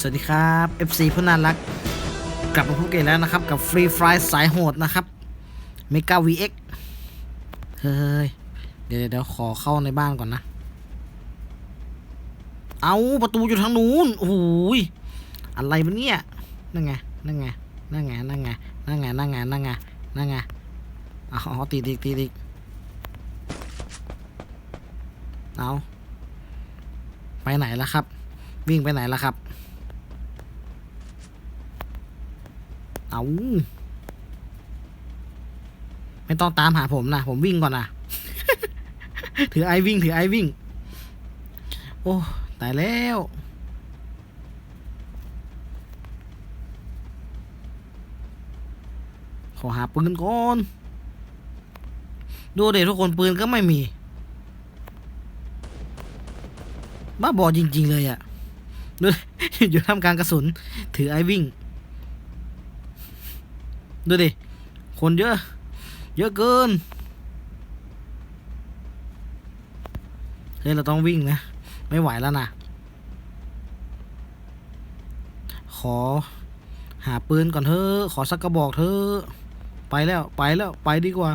สวัสดีครับ FC ผู้น่ารัก กลับมาพบกันแล้วนะครับ กับฟรีไฟสายโหดนะครับเมกา VX เฮ้ย เดี๋ยวเดี๋ยวขอเข้าในบ้านก่อนนะ เอาประตูอยู่ทางนู้นโอ้โหยอะไรวะเนี่ย นั่นไง นั่นไง นั่นไง นั่นไง นั่นไง นั่นไง นั่นไง นั่นไงอ๋อตีดิกตีดิกเอาไปไหนแล้วครับ วิ่งไปไหนแล้วครับ เอาไม่ต้องตามหาผมนะผมวิ่งก่อนนะถือไอวิ่ง ถือไอวิ่ง โอ้ตายแล้วขอหาปืนก่อนดูเด็ทุกคนปืนก็ไม่มี บ้าบอจริง ๆ เลยอะ่ะดูอยู่ท่ามกลางกระสุน ถือไอวิ่ง ดูดิ คนเยอะ เยอะเกิน เฮ้ย เราต้องวิ่งนะ ไม่ไหวแล้วนะ ขอ หาปืนก่อนเถอะ ขอสักกระบอกเถอะ ไปแล้ว ไปแล้ว ไปดีกว่า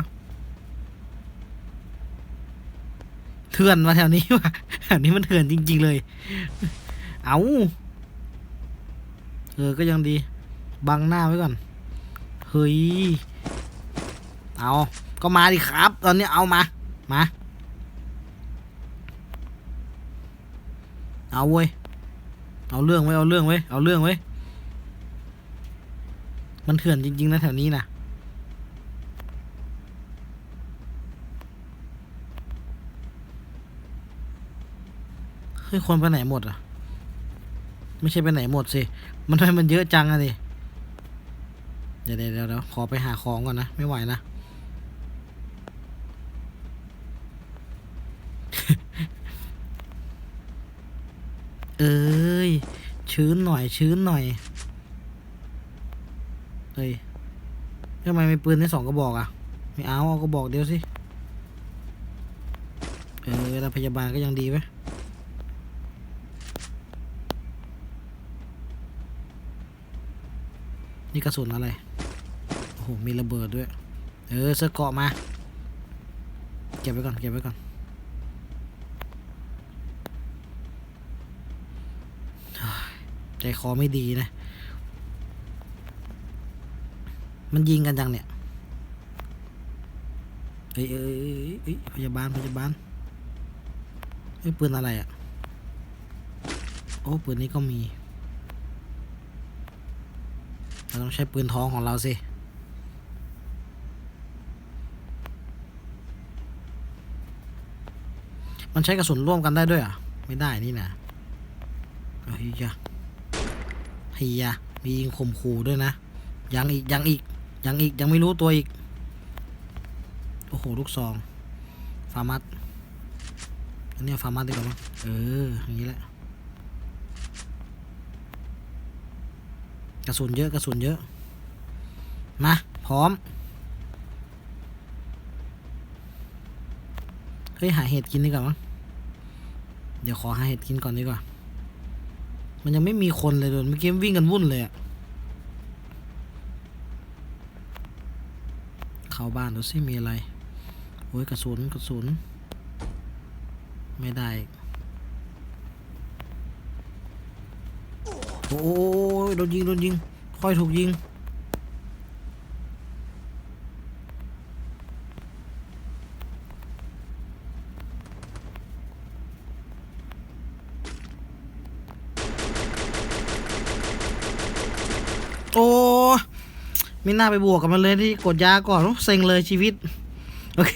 เถื่อนมาแถวนี้ว่ะแถวนี้มันเถื่อนจริง ๆ เลย เอาเออ ก็ยังดี บังหน้าไว้ก่อน เฮ้ย เอา ก็มาดิครับ ตอนนี้เอามา มา เอาเว้ย เอาเรื่องไว้ เอาเรื่องไว้ เอาเรื่องไว้ มันเถื่อนจริง ๆ นะแถวนี้นะเฮ้ยคนไปไหนหมดอะ ไม่ใช่ไปไหนหมดสิ มันทำไมมันเยอะจังอะดิ ดี๋ยวเดี๋ยวเดี๋ยวขอไปหาของก่อนนะ ไม่ไหวนะ เอ้ย ชื้นหน่อย ชื้นหน่อย เฮ้ยทำไมมีปืนได้สองกระบอกอะไม่เอา เอากระบอกเดียวสิ เออแล้วพยาบาลก็ยังดีไหมนี่กระสุนอะไร โอ้โหมีระเบิดด้วย เออเสื้อเกาะมา เก็บไว้ก่อน เก็บไว้ก่อนใจคอไม่ดีนะ มันยิงกันจังเนี่ย เอ้ยเอ้ยเอ้ยเอ้ยพยาบาล พยาบาลเอ้ยปืนอะไรอะ่ะ โอ้ปืนนี้ก็มี เราต้องใช้ปืนท้องของเราสิ มันใช้กระสุนร่วมกันได้ด้วยอะ ไม่ได้นี่นะเฮ้ยะเฮียมียิงข่มขู่ด้วยนะ ยังอีก ยังอีก ยังอีก ยังไม่รู้ตัวอีก โอ้โห ลูกซอง ฟาร์มัสอันนี้ฟาร์มัสดีกว่ามั้งเออ อย่างนี้แหละ กระสุนเยอะ กระสุนเยอะ มา พร้อม เฮ้ยหาเห็ดกินดีกว่ามั้งเดี๋ยวขอหาเห็ดกินก่อนดีกว่า มันยังไม่มีคนเลยโดนเมื่อกี้วิ่งกันวุ่นเลยอะเข้าบ้านดูสิมีอะไรโอ้ยกระสุนกระสุน ไม่ได้อีกโอ้ยโดนยิงโดนยิงค่อยถูกยิง โอ้ไม่น่าไปบวกกับมันเลยที่กดยาก่อนเซ็งเลยชีวิต โอเค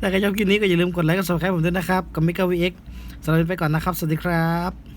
ถ้าใครชอบคลิปนี้ก็อย่าลืมกดไลค์กด subscribe ผมด้วยนะครับ กับมิกาวีเอ็กสำหรับวันนี้ไปก่อนนะครับ สวัสดีครับ